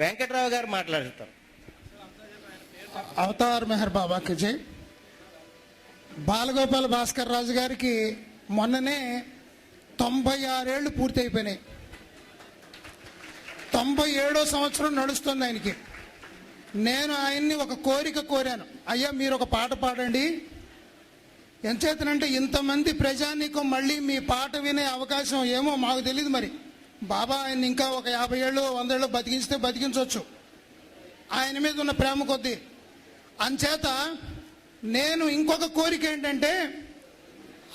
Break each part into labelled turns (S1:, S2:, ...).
S1: వెంకట్రావు గారు మాట్లాడతారు.
S2: అవతార్ మెహర్ బాబాకి జై. బాలగోపాల్ భాస్కర్ రాజు గారికి మొన్ననే తొంభై ఆరేళ్ళు పూర్తి అయిపోయినాయి తొంభై ఏడో సంవత్సరం నడుస్తుంది ఆయనకి. నేను ఆయన్ని ఒక కోరిక కోరాను. అయ్యా మీరు ఒక పాట పాడండి. ఎంచేతనంటే ఇంతమంది ప్రజానీకం మళ్ళీ మీ పాట వినే అవకాశం ఏమో మాకు తెలియదు మరి. బాబా ఆయన ఇంకా ఒక యాభై ఏళ్ళు వంద ఏళ్ళు బతికిస్తే బతికించవచ్చు. ఆయన మీద ఉన్న ప్రేమ కొద్దీ. అంచేత నేను ఇంకొక కోరిక ఏంటంటే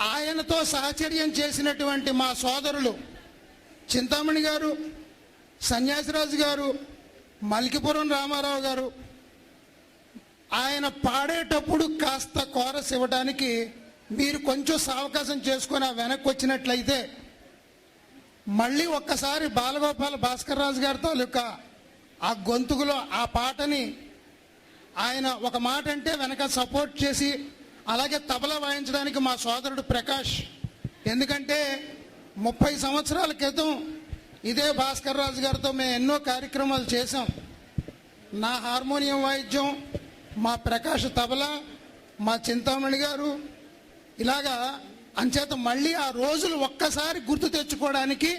S2: ఆయనతో సహచర్యం చేసినటువంటి మా సోదరులు చింతామణి గారు సన్యాసిరాజు గారు మల్కిపురం రామారావు గారు ఆయన పాడేటప్పుడు కాస్త కోరస్ ఇవ్వడానికి మీరు కొంచెం సావకాశం చేసుకొని ఆ వెనక్కి వచ్చినట్లయితే మళ్ళీ ఒక్కసారి బాలగోపాల భాస్కర్ రాజు గారి తాలూకా ఆ గొంతుకులో ఆ పాటని ఆయన ఒక మాట అంటే వెనక సపోర్ట్ చేసి అలాగే తబలా వాయించడానికి మా సోదరుడు ప్రకాష్. ఎందుకంటే ముప్పై సంవత్సరాల క్రితం ఇదే భాస్కర్ రాజు గారితో మేము ఎన్నో కార్యక్రమాలు చేసాం నా హార్మోనియం వాయిద్యం మా ప్రకాష్ తబలా మా చింతామణి గారు ఇలాగా అంచేత మళ్ళీ ఆ రోజులు ఒక్కసారి గుర్తు తెచ్చుకోవడానికి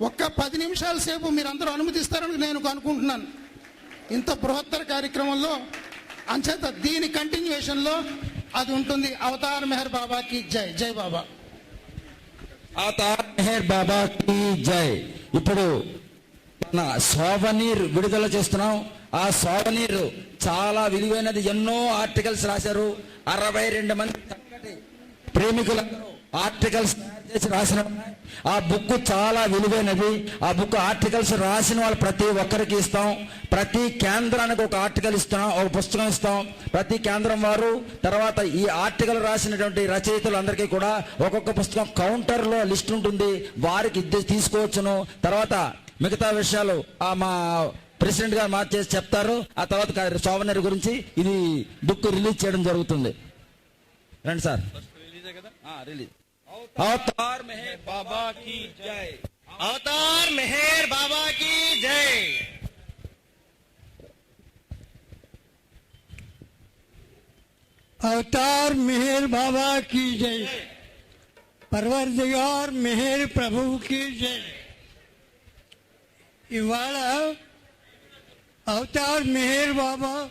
S2: ఒక్క పది నిమిషాల సేపు మీరందరూ అనుమతిస్తారని నేను అనుకుంటున్నాను. ఇంత బృహత్తర కార్యక్రమంలో అంచేత దీని కంటిన్యూషన్లో అది ఉంటుంది. అవతార్ మెహర్ బాబాకి జై. జై బాబా.
S3: అవతార్ మెహర్ బాబాకి జై. ఇప్పుడు మన సోవనీర్ విడుదల చేస్తున్నాం. ఆ సోవనీర్ చాలా విలువైనది. ఎన్నో ఆర్టికల్స్ రాశారు. అరవై రెండు మంది ప్రేమికులందరూ ఆర్టికల్స్ చేసి రాసిన ఆ బుక్ చాలా విలువైనది. ఆ బుక్ ఆర్టికల్స్ రాసిన వాళ్ళు ప్రతి ఒక్కరికి ఇస్తాం. ప్రతి కేంద్రానికి ఒక ఆర్టికల్ ఇస్తాం ఒక పుస్తకం ఇస్తాం. ప్రతి కేంద్రం వారు తర్వాత ఈ ఆర్టికల్ రాసినటువంటి రచయితలందరికీ కూడా ఒక్కొక్క పుస్తకం కౌంటర్లో లిస్ట్ ఉంటుంది. వారికి ఇది తీసుకోవచ్చును. తర్వాత మిగతా విషయాలు ఆ మా ప్రెసిడెంట్ గారు మార్చేసి చెప్తారు. ఆ తర్వాత సోవనర్ గురించి ఇది బుక్ రిలీజ్ చేయడం జరుగుతుంది. రండి సార్. हाँ, अवतार मेहर बाबा की जय।
S1: अवतार मेहर बाबा की जय।
S4: अवतार मेहर बाबा की जय। परवरदिगार मेहर प्रभु की जय। अवतार मेहर बाबा బాబా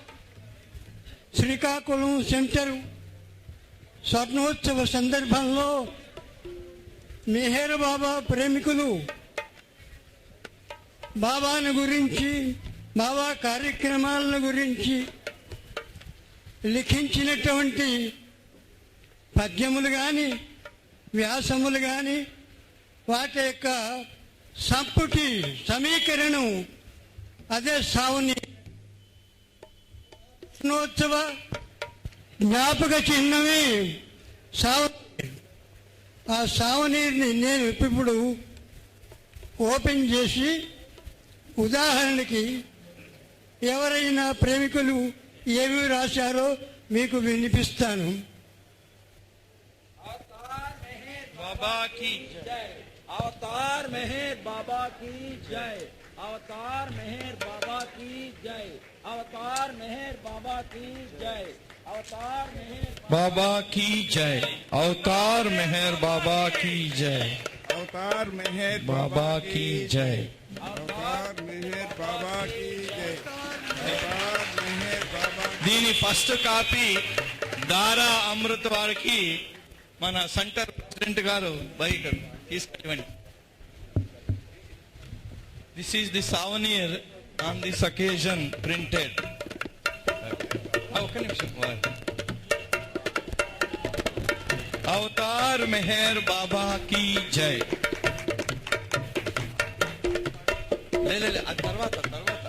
S4: శ్రీకాకుళం సెంటరు స్వర్ణోత్సవ సందర్భంలో మెహేర్ బాబా ప్రేమికులు బాబాను గురించి బాబా కార్యక్రమాలను గురించి లిఖించినటువంటి పద్యములు కానీ వ్యాసములు కానీ వాటి యొక్క సంపుటి సమీకరణం అదే సావుని. స్వర్ణోత్సవ జ్ఞాపక చిహ్నమే సావు ఆ సావనీరుని నేను ఇప్పుడు ఓపెన్ చేసి ఉదాహరణకి ఎవరైనా ప్రేమికులు ఏమి రాశారో మీకు వినిపిస్తాను
S3: बाबा की जय अवतार मेहर बाबा की जय अवतार मेहर बाबा की जय अवतार मेहर बाबा की जय अवतार मेहर
S5: बाबा की जय अवतार मेहर बाबा की जय
S6: अवतार मेहर
S5: बाबा की जय
S6: अवतार मेहर बाबा की जय अवतार मेहर बाबा
S5: దీని ఫస్ట్ కాపీ దారా అమృత్ వారికి మన సెంటర్ ప్రెసిడెంట్ గారు బయట తీసుకెళ్ళండి this is the souvenir on this occasion printed ఒక్క నిమిషం अवतार मेहर बाबा की जय। ले ले ले తర్వాత తర్వాత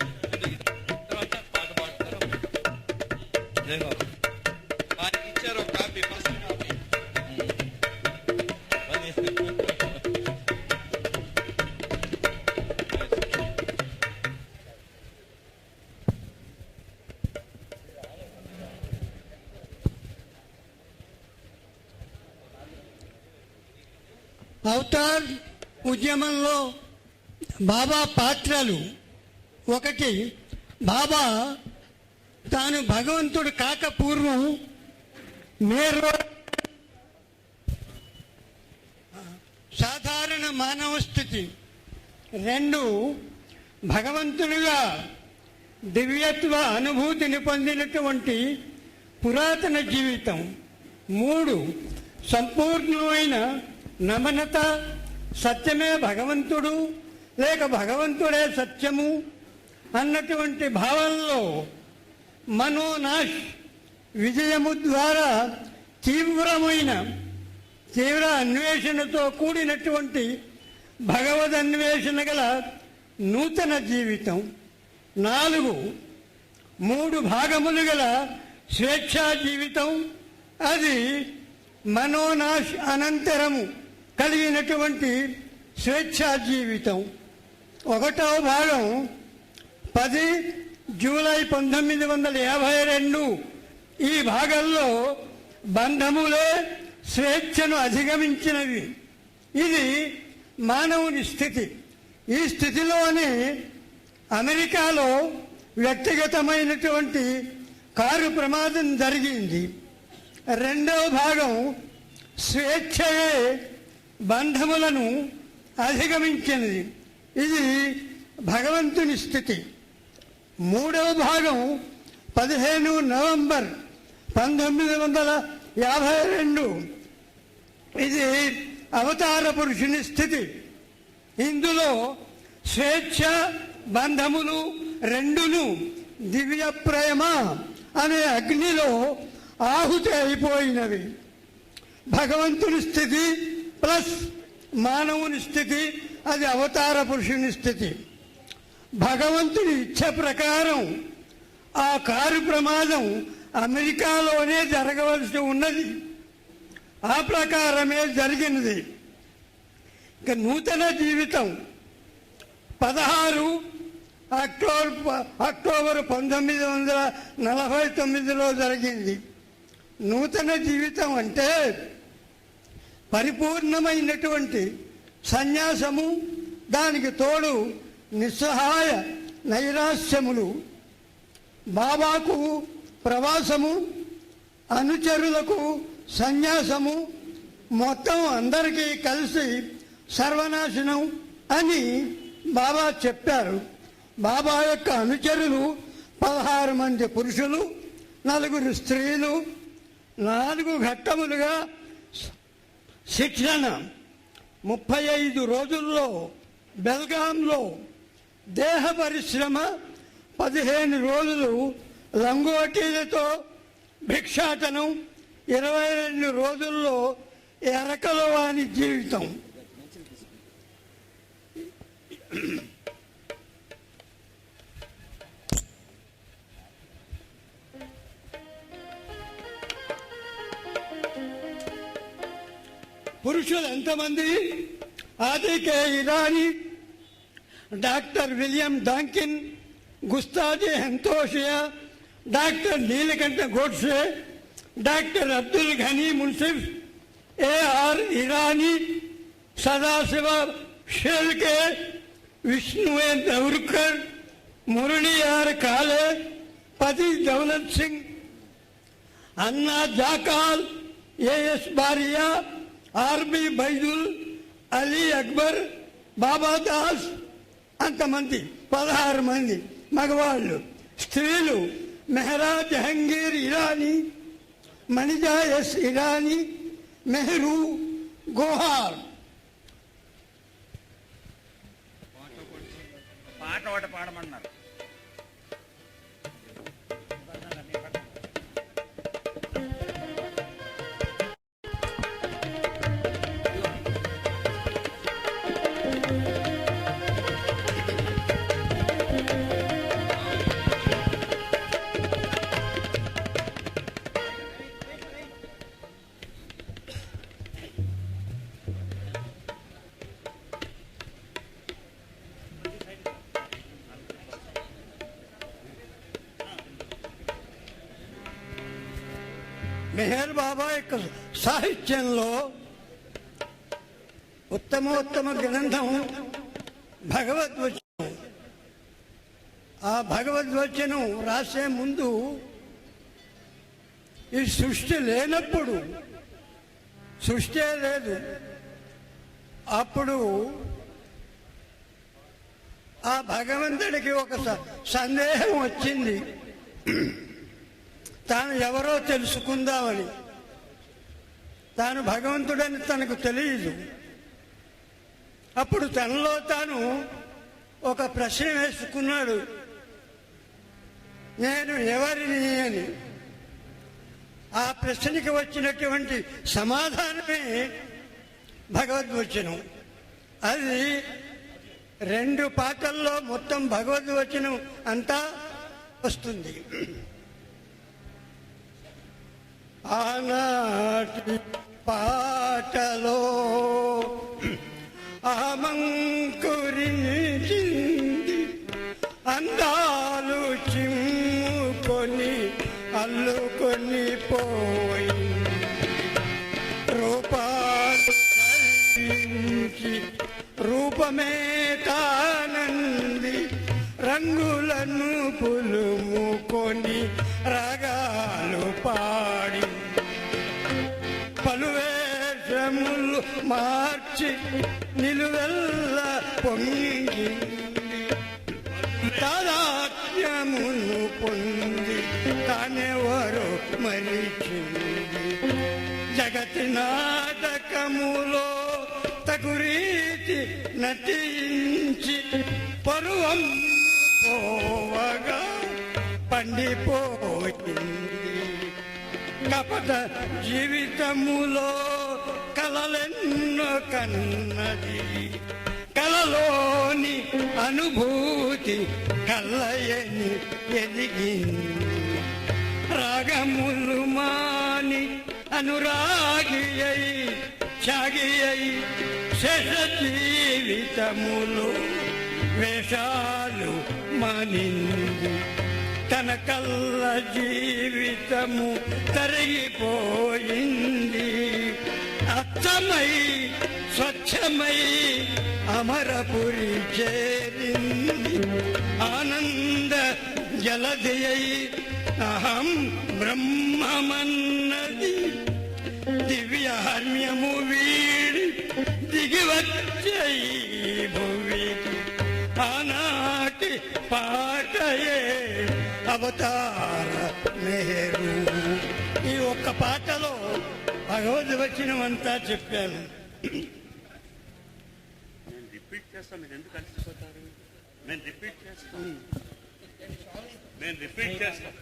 S4: ఉద్యమంలో బాబా పాత్రలు ఒకటి. బాబా తాను భగవంతుడు కాక పూర్వం మీరు సాధారణ మానవ స్థితి. రెండు భగవంతుడిగా దివ్యత్వ అనుభూతిని పొందినటువంటి పురాతన జీవితం. మూడు సంపూర్ణమైన నమనత సత్యమే భగవంతుడు లేక భగవంతుడే సత్యము అన్నటువంటి భావనలో మనోనాశ్ విజయము ద్వారా తీవ్రమైన తీవ్ర అన్వేషణతో కూడినటువంటి భగవద్ అన్వేషణ గల నూతన జీవితం. నాలుగు మూడు భాగములు గల స్వేచ్ఛా జీవితం. అది మనోనాశ్ అనంతరము. కలిగినటువంటి స్వేచ్ఛా జీవితం. ఒకటవ భాగం పది జూలై పంతొమ్మిది వందల యాభై రెండు. ఈ భాగంలో బంధములే స్వేచ్ఛను అధిగమించినవి. ఇది మానవుని స్థితి. ఈ స్థితిలోనే అమెరికాలో వ్యక్తిగతమైనటువంటి కారు ప్రమాదం జరిగింది. రెండవ భాగం స్వేచ్ఛయే బంధములను అధిగమించినది. ఇది భగవంతుని స్థితి. మూడవ భాగం పదిహేను నవంబర్ పంతొమ్మిది వందల యాభై రెండు. ఇది అవతార పురుషుని స్థితి. ఇందులో స్వేచ్ఛ బంధములు రెండును దివ్య ప్రేమ అనే అగ్నిలో ఆహుతి అయిపోయినవి. భగవంతుని స్థితి ప్లస్ మానవుని స్థితి అది అవతార పురుషుని స్థితి. భగవంతుని ఇచ్చ ప్రకారం ఆ కారు ప్రమాదం అమెరికాలోనే జరగవలసి ఉన్నది. ఆ ప్రకారమే జరిగినది. ఇక నూతన జీవితం పదహారు అక్టోబర్ అక్టోబర్ పంతొమ్మిది వందల నలభై తొమ్మిదిలో జరిగింది. నూతన జీవితం అంటే పరిపూర్ణమైనటువంటి సన్యాసము దానికి తోడు నిస్సహాయ నైరాశ్యములు. బాబాకు ప్రవాసము అనుచరులకు సన్యాసము మొత్తం అందరికీ కలిసి సర్వనాశనం అని బాబా చెప్పారు. బాబా యొక్క అనుచరులు పదహారు మంది పురుషులు నలుగురు స్త్రీలు నాలుగు ఘట్టములుగా శిక్షణ ముప్పై ఐదు రోజుల్లో బెల్గాంలో దేహ పరిశ్రమ పదిహేను రోజులు లంగోటీలతో భిక్షాటనం ఇరవై రెండు రోజుల్లో ఎరకలో వాని జీవితం. పురుషులు ఎంతమంది ఆదికే Irani doctor William డాంకిన్ గుస్తాజీ హెంతోషియా doctor Neelkanth Godse doctor Abdul Ghani Munsif A R Irani Sadashiv Shelke విష్ణువే దౌర్కర్ మురళీఆర్ కాలే పతి దౌలత్ సింగ్ అన్నా jackal as బారియా R B Baidul Ali Akbar Baba Das అంతమంది పదహారు మంది మగవాళ్ళు. స్త్రీలు మెహరా జహంగీర్ ఇరానీ మణిజా ఎస్ ఇరానీ మెహ్రూ గోహార్.
S1: పాట ఒకటి పాడమన్నారు.
S4: మెహర్ బాబా యొక్క సాహిత్యంలో ఉత్తమోత్తమ గ్రంథం భగవద్వచనం. ఆ భగవద్వచనం రాసే ముందు ఈ సృష్టి లేనప్పుడు సృష్టి లేదు. అప్పుడు ఆ భగవంతుడికి ఒక స- సందేహం వచ్చింది. తాను ఎవరో తెలుసుకుందామని. తాను భగవంతుడని తనకు తెలియదు అప్పుడు తనలో తాను ఒక ప్రశ్న వేసుకున్నాడు. నేను ఎవరిని అని. ఆ ప్రశ్నకి వచ్చినటువంటి సమాధానమే భగవద్వచనం. అది రెండు పాటల్లో మొత్తం భగవద్వచనం అంతా వస్తుంది. ఆనాటి పాటలో ఆమంకురించింది అందాలు చిమ్ముకొని అల్లుకొని పోయి రూపాలు రూపమే తానంది రంగులను పులుముకొని రాగ మార్చి నిలువెల్ల పొంగి తాదాత్మ్యమును పొంది తానెవరో మరిచింది. జగతి నాటకములో తగురీతి నటించి పరువం పోవగా పండిపోయింది. కపట జీవితములో కలలెన్నో కన్నది కలలోని అనుభూతి కల్లయని ఎదిగింది. రాగములు మాని అనురాగి అయి త్యాగి అయి శేష జీవితములు వేషాలు మానింది. తన కల్ల జీవితము తరిగిపోయింది. స్వచ్ఛమై స్వచ్ఛమై అమరపురి చేరింది ఆనంద జలధి అహం బ్రహ్మమన్నది. దివ్యార్మ్యము వీడి దిగివచ్చై భువికి ఆనాటి పాటయే అవతార మేరు ఈ ఒక్క పాట పాటలో భగవద్వచనమంతా చెప్పాను.
S1: నేను రిపీట్ చేస్తాను మీరు ఎందుకు కలిసిపోతారు నేను రిపీట్ చేస్తాను నేను రిపీట్ చేస్తాను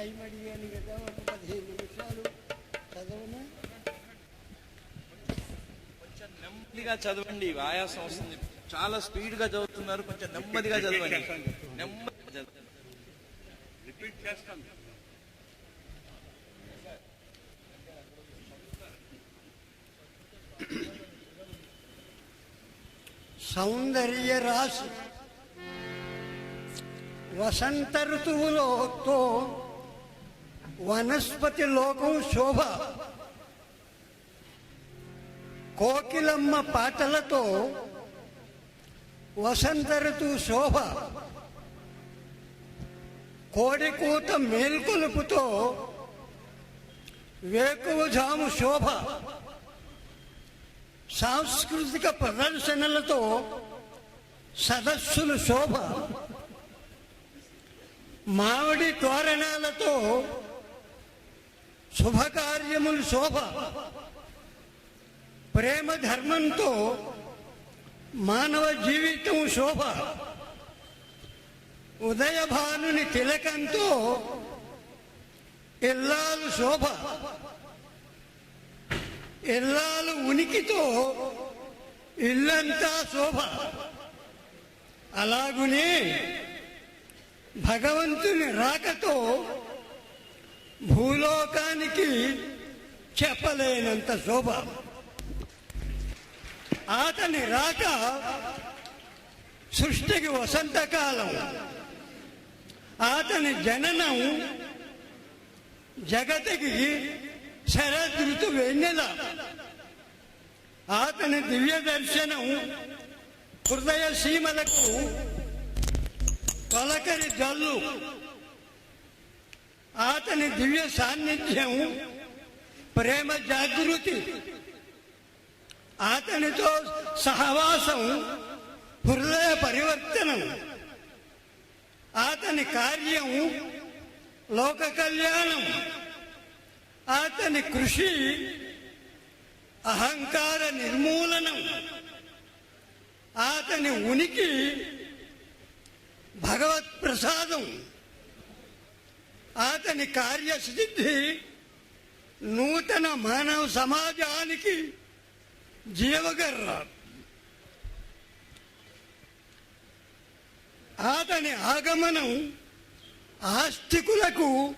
S4: టైం అడిగాను కదా ఒక పదిహేను నిమిషాలు చదవనా
S5: కొంచెం నెమ్మదిగా చదవండి ఆయాసం వస్తుంది. చాలా స్పీడ్గా చదువుతున్నారు కొంచెం నెమ్మదిగా చదవండి. నెమ్మదిగా చదవండి.
S1: రిపీట్ చేస్తాను.
S4: సౌందర్య రాశి వసంత ఋతువులోతో వనస్పతి లోకం శోభ. కోకిలమ్మ పాటలతో వసంత ఋతు శోభ. కోడికూత మేల్కొలుపుతో వేకువజాము శోభ. సాంస్కృతిక ప్రదర్శనలతో సదస్సులు శోభ. మామిడి తోరణాలతో శుభకార్యములు శోభ. ప్రేమ ధర్మంతో మానవ జీవితం శోభ. ఉదయభానుని తిలకంతో ఎల్లాలు శోభ. ఎల్లాలు ఉనికితో ఇల్లంతా శోభ. అలాగునే భగవంతుని రాకతో భూలోకానికి చెప్పలేనంత శోభ. అతని రాక సృష్టికి వసంతకాలం. అతని జననం జగతికి శరదృతు వెన్నెల. అతని దివ్య దర్శనం హృదయ సీమలకు పలకరి జల్లు. అతని దివ్య సాన్నిధ్యం ప్రేమ జాగృతి అతనితో సహవాసం హృదయ పరివర్తనం అతని కార్యం లోక కళ్యాణం అతని కృషి అహంకార నిర్మూలనం అతని ఉనికి భగవత్ ప్రసాదం అతని కార్యసిద్ధి నూతన మానవ సమాజానికి జీవగర్ర. అతని ఆగమనం ఆస్తికులకు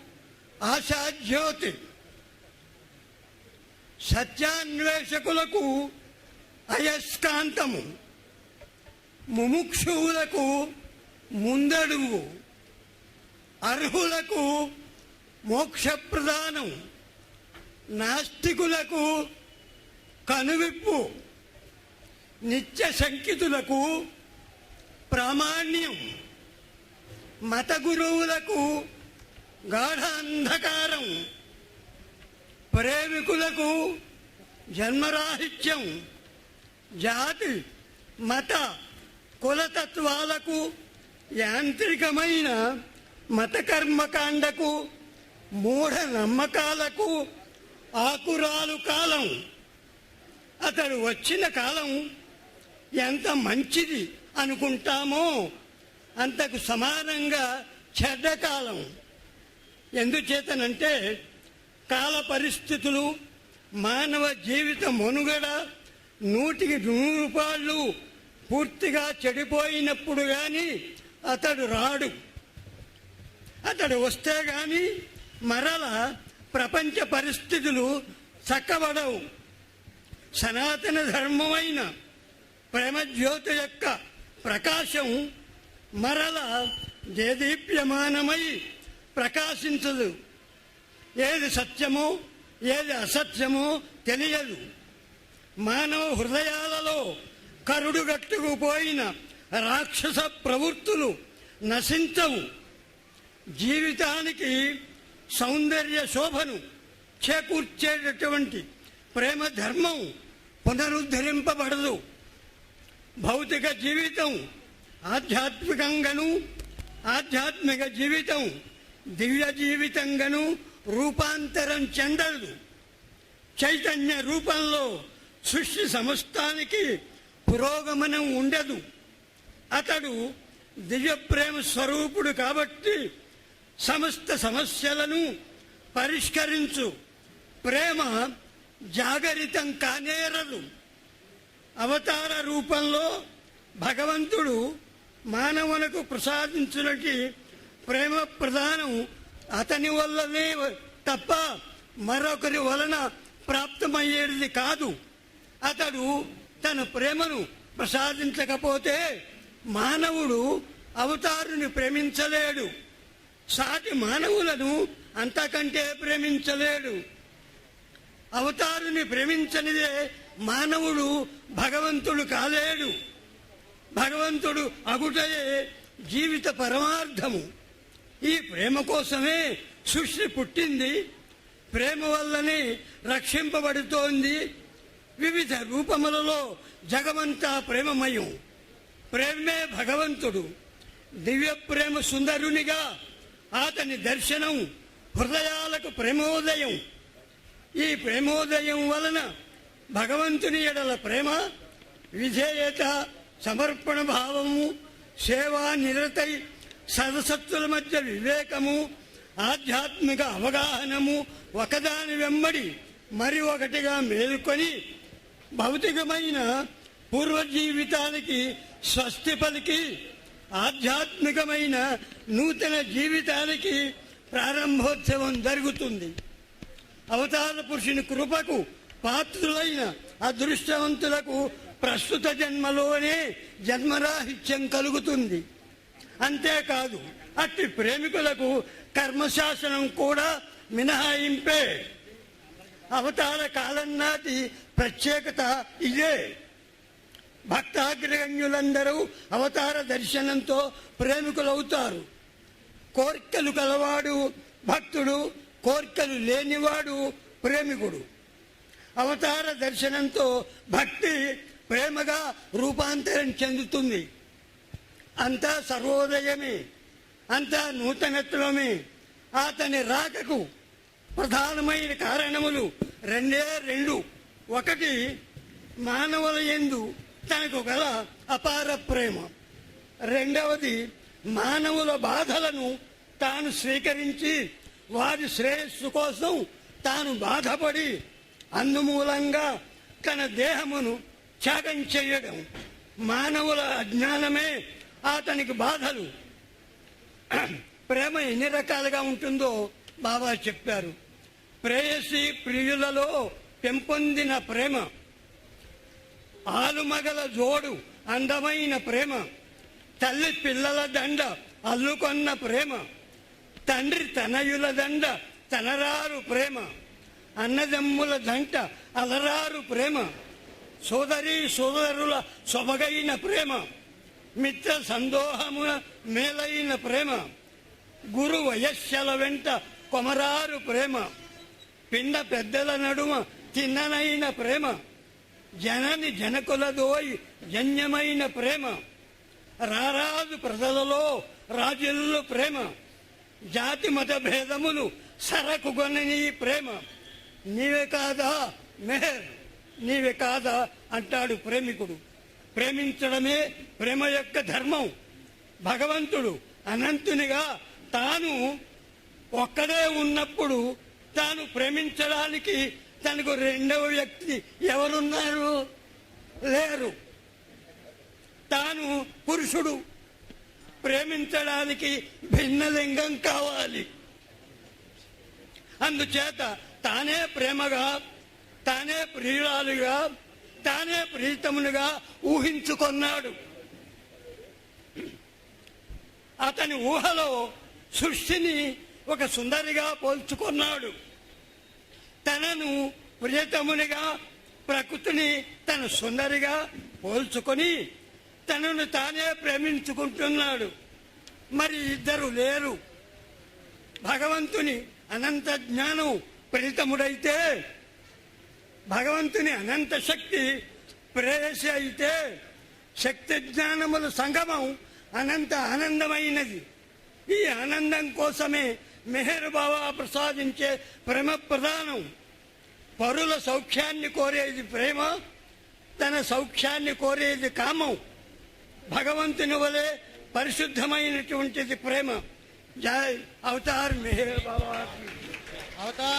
S4: ఆశాజ్యోతి. సత్యాన్వేషకులకు అయస్కాంతము. ముముక్షువులకు ముందడుగు. అర్హులకు మోక్ష ప్రదానం నాస్తికులకు కనువిప్పు నిత్య శంకితులకు ప్రామాణ్యం మత గురువులకు గాఢాంధకారం ప్రేమికులకు జన్మరాహిత్యం జాతి మత కులతత్వాలకు యాంత్రికమైన మత కర్మకాండకు మూఢ నమ్మకాలకు ఆకురాలు కాలం. అతడు వచ్చిన కాలం ఎంత మంచిది అనుకుంటామో అంతకు సమానంగా చెడ్డ కాలం. ఎందుచేతనంటే కాల పరిస్థితులు మానవ జీవిత మనుగడ నూటికి నూరు రూపాయలు పూర్తిగా చెడిపోయినప్పుడు కానీ అతడు రాడు. అతడు వస్తే గాని మరల ప్రపంచ పరిస్థితులు చక్కబడవు. సనాతన ధర్మమైన ప్రేమజ్యోతి యొక్క ప్రకాశం మరల దేదీప్యమానమై ప్రకాశించదు. ఏది సత్యమో ఏది అసత్యమో తెలియదు. మానవ హృదయాలలో కరుడుగట్టుకుపోయిన రాక్షస ప్రవృత్తులు నశించవు. జీవితానికి సౌందర్య శోభను చేకూర్చేటటువంటి ప్రేమ ధర్మం పునరుద్ధరింపబడదు. భౌతిక జీవితం ఆధ్యాత్మికంగాను ఆధ్యాత్మిక జీవితం దివ్య జీవితంగాను రూపాంతరం చెందదు. చైతన్య రూపంలో సృష్టి సమస్తానికి పురోగమనం ఉండదు. అతడు దివ్య ప్రేమ స్వరూపుడు కాబట్టి సమస్త సమస్యలను పరిష్కరించు. ప్రేమ జాగరితం కానేరదు అవతార రూపంలో భగవంతుడు మానవులకు ప్రసాదించినటి ప్రేమ ప్రధానం అతని వల్లనే తప్ప మరొకరి వలన ప్రాప్తమయ్యేది కాదు. అతడు తన ప్రేమను ప్రసాదించకపోతే మానవుడు అవతారుని ప్రేమించలేడు. సాటి మానవులను అంతకంటే ప్రేమించలేడు. అవతారుని ప్రేమించనిదే మానవుడు భగవంతుడు కాలేడు. భగవంతుడు అగుటయే జీవిత పరమార్థము. ఈ ప్రేమ కోసమే సృష్టి పుట్టింది. ప్రేమ వల్లనే రక్షింపబడుతోంది. వివిధ రూపములలో జగమంతా ప్రేమమయం. ప్రేమే భగవంతుడు. దివ్య ప్రేమ సుందరునిగా అతని దర్శనం హృదయాలకు ప్రేమోదయం. ఈ ప్రేమోదయం వలన భగవంతుని ఎడల ప్రేమ విధేయత సమర్పణ భావము సేవా నిరతై సదసత్తుల మధ్య వివేకము ఆధ్యాత్మిక అవగాహనము ఒకదాని వెంబడి మరి ఒకటిగా మేలుకొని భౌతికమైన పూర్వజీవితానికి స్వస్తి పలికి ఆధ్యాత్మికమైన నూతన జీవితానికి ప్రారంభోత్సవం జరుగుతుంది. అవతార పురుషుని కృపకు పాత్రులైన అదృష్టవంతులకు ప్రస్తుత జన్మలోనే జన్మరాహిత్యం కలుగుతుంది. అంతేకాదు అట్టి ప్రేమికులకు కర్మశాసనం కూడా మినహాయింపే. అవతార కాలం నాటి ప్రత్యేకత ఇదే. భక్తాగ్రగణ్యులందరూ అవతార దర్శనంతో ప్రేమికులవుతారు. కోర్కెలు కలవాడు భక్తుడు కోర్కెలు లేనివాడు ప్రేమికుడు. అవతార దర్శనంతో భక్తి ప్రేమగా రూపాంతరం చెందుతుంది. అంతా సర్వోదయమే అంతా నూతనత్వమే. అతని రాకకు ప్రధానమైన కారణములు రెండే రెండు. ఒకటి మానవుల ఎందు తనకు గల అపార ప్రేమ. రెండవది మానవుల బాధలను తాను స్వీకరించి వారి శ్రేయస్సు కోసం తాను బాధపడి అందుమూలంగా తన దేహమును త్యాగం చేయడం. మానవుల అజ్ఞానమే అతనికి బాధలు. ప్రేమ ఎన్ని రకాలుగా ఉంటుందో బాబా చెప్పారు. ప్రేయసి ప్రియులలో పెంపొందిన ప్రేమ. ఆలుమగల జోడు అందమైన ప్రేమ. తల్లి పిల్లల దండ అల్లుకొన్న ప్రేమ. తండ్రి తనయుల దండ తనరారు ప్రేమ. అన్నదమ్ముల దంట అలరారు ప్రేమ. సోదరి సోదరుల సొబగైన ప్రేమ. మిత్ర సందోహమున మేలైన ప్రేమ. గురు వయస్సుల వెంట కొమరారు ప్రేమ. పిండ పెద్దల నడుమ తిన్ననైన ప్రేమ. జనని జనకులదోయ్ జన్యమైన ప్రేమ. రారాజు ప్రజలలో రాజుల్లో ప్రేమ. జాతి మత భేదములు సరకుగొనని ప్రేమ. నీవే కాదా మెహర్? నీవే కాదా అంటాడు ప్రేమికుడు. ప్రేమించడమే ప్రేమ యొక్క ధర్మం. భగవంతుడు అనంతునిగా తాను ఒక్కడే ఉన్నప్పుడు తాను ప్రేమించడానికి తనకు రెండవ వ్యక్తి ఎవరున్నారు? లేరు. తాను పురుషుడు. ప్రేమించడానికి భిన్న లింగం కావాలి. అందుచేత తానే ప్రేమగా తానే ప్రియురాలుగా తానే ప్రీతమునుగా ఊహించుకున్నాడు. అతని ఊహలో సృష్టిని ఒక సుందరిగా పోల్చుకున్నాడు. తనను ప్రియతమునిగా ప్రకృతిని తన సుందరిగా పోల్చుకొని తనను తానే ప్రేమించుకుంటున్నాడు. మరి ఇద్దరు లేరు. భగవంతుని అనంత జ్ఞానం ప్రీతముడైతే భగవంతుని అనంత శక్తి ప్రేయసి అయితే శక్తి జ్ఞానముల సంగమం అనంత ఆనందమైనది. ఈ ఆనందం కోసమే మెహరుబావ బాబా ప్రసాదించే ప్రేమ ప్రధానం. పరుల సౌఖ్యాన్ని కోరేది ప్రేమ తన సౌఖ్యాన్ని కోరేది కామం. భగవంతుని వలె పరిశుద్ధమైనటువంటిది ప్రేమ. జై అవతార్ మెహర్ బాబా.
S2: అవతార్